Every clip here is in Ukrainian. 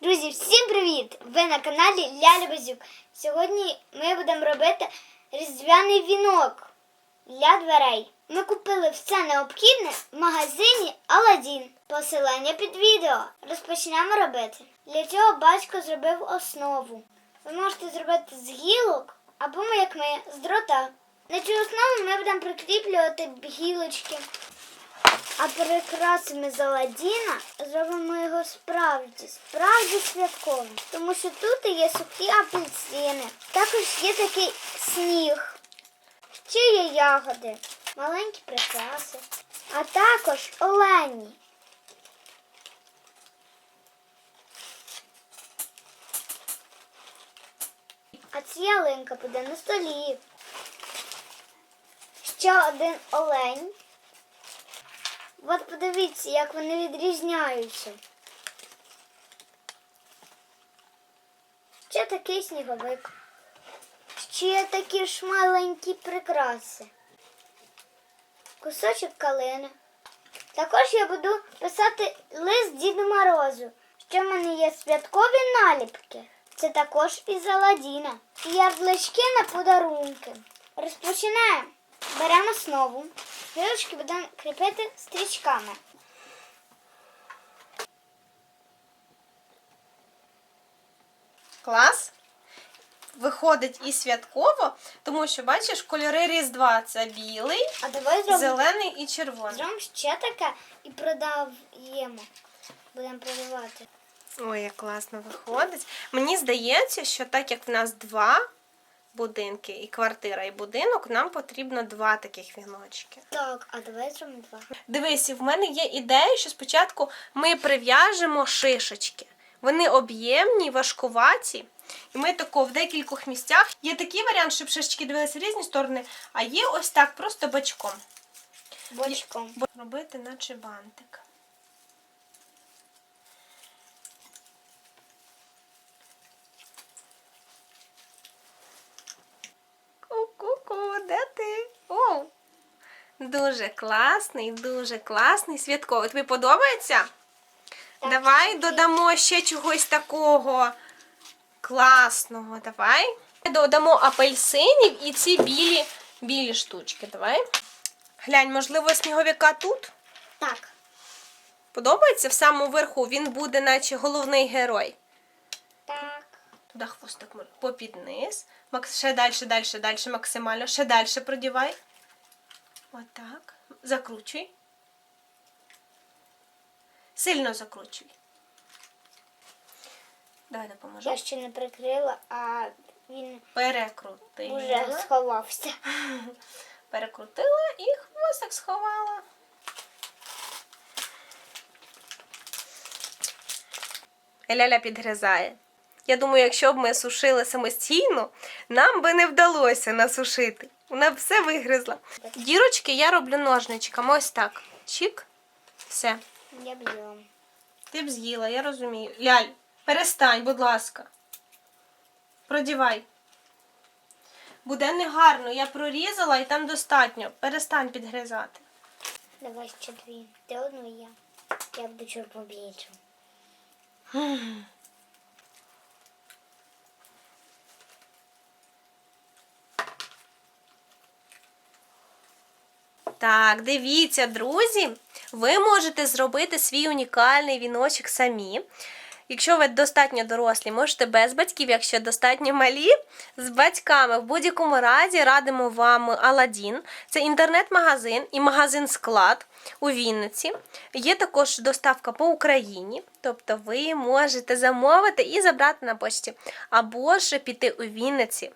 Друзі, всім привіт! Ви на каналі Ляля Базюк. Сьогодні ми будемо робити різдвяний вінок для дверей. Ми купили все необхідне в магазині Аладдін. Посилання під відео. Розпочнемо робити. Для цього батько зробив основу. Ви можете зробити з гілок або як ми з дрота. На цю основу ми будемо прикріплювати гілочки. А прикрасимо з Аладдіна зробимо його справді, справді святковим. Тому що тут є сухі апельсини. Також є такий сніг. Ще є ягоди, маленькі прикраси, а також олені. А ця ялинка буде на столі. Ще один олень. От подивіться, як вони відрізняються. Ще такий сніговик. Ще такі ж маленькі прикраси. Кусочок калини. Також я буду писати лист Діду Морозу. Ще в мене є святкові наліпки. Це також із Аладдіна. І ярлички на подарунки. Розпочинаємо. Беремо основу. Гілочки будемо кріпити стрічками. Клас. Виходить і святково, тому що бачиш, кольори Різдва це білий, А давай зробимо, зелений і червоний. зробимо ще таке і продаємо. Будемо продавати. Ой, як класно виходить. Мені здається, що так як в нас два будинки, і квартира, і будинок, нам потрібно два таких віночки. Так, а давай зробимо два. Дивись, в мене є ідея, що спочатку ми прив'яжемо шишечки. Вони об'ємні, важкуваті. І ми тако в декількох місцях. Є такий варіант, щоб шишечки дивилися в різні сторони, а є ось так, просто бочком. Бочком. Робити наче бантик. Ку-ку-ку, де ти? О! Дуже класний, дуже класний, святковий. Тобі подобається? Так, Давай додамо ще чогось такого класного. Давай. Додамо апельсинів і ці білі, білі штучки. Давай. Глянь, можливо, сніговика тут? Так. Подобається в самому верху, він буде, наче головний герой. Так. Туди хвостик попід низ. Макс, ще далі, далі, далі, максимально. Ще далі продівай. Отак. Закручуй. Сильно закручуй. Давай допоможу. Я ще не прикрила, а він Перекрутила. вже сховався. Перекрутила і хвостик сховала. Ляля підгризає. Я думаю, якщо б ми сушили самостійно, нам би не вдалося насушити. Вона б все вигризла. Дірочки я роблю ножничками. Ось так. Чік. Все. Я б'ю. Ти б з'їла, я розумію. Ляль, перестань, будь ласка. Продівай. Буде негарно, я прорізала і там достатньо. Перестань підгризати. Давай ще дві. Ти одну і я. Я буду чуть побільше. Так, дивіться, друзі, ви можете зробити свій унікальний віночок самі. Якщо ви достатньо дорослі, можете без батьків, якщо достатньо малі, з батьками. В будь-якому разі радимо вам Аладдін. Це інтернет-магазин і магазин склад у Вінниці. Є також доставка по Україні, тобто ви можете замовити і забрати на почті, або ж піти у Вінниці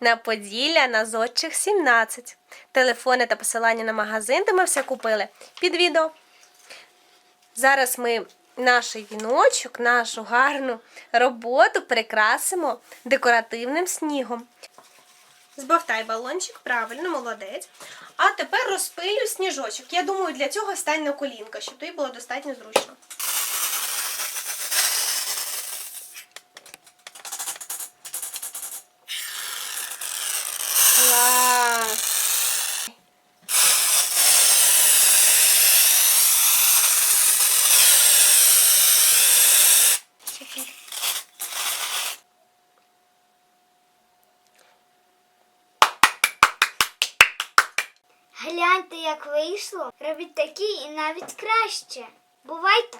на Поділля на Зодчих 17. Телефони та посилання на магазин, де ми все купили, під відео. Зараз ми наш віночок, нашу гарну роботу прикрасимо декоративним снігом. Збавтай балончик, правильно, молодець. А тепер розпилю сніжочок. Я думаю, для цього стань на колінка, щоб тобі було достатньо зручно. Гляньте, як вийшло. Робіть такі і навіть краще. Бувайте!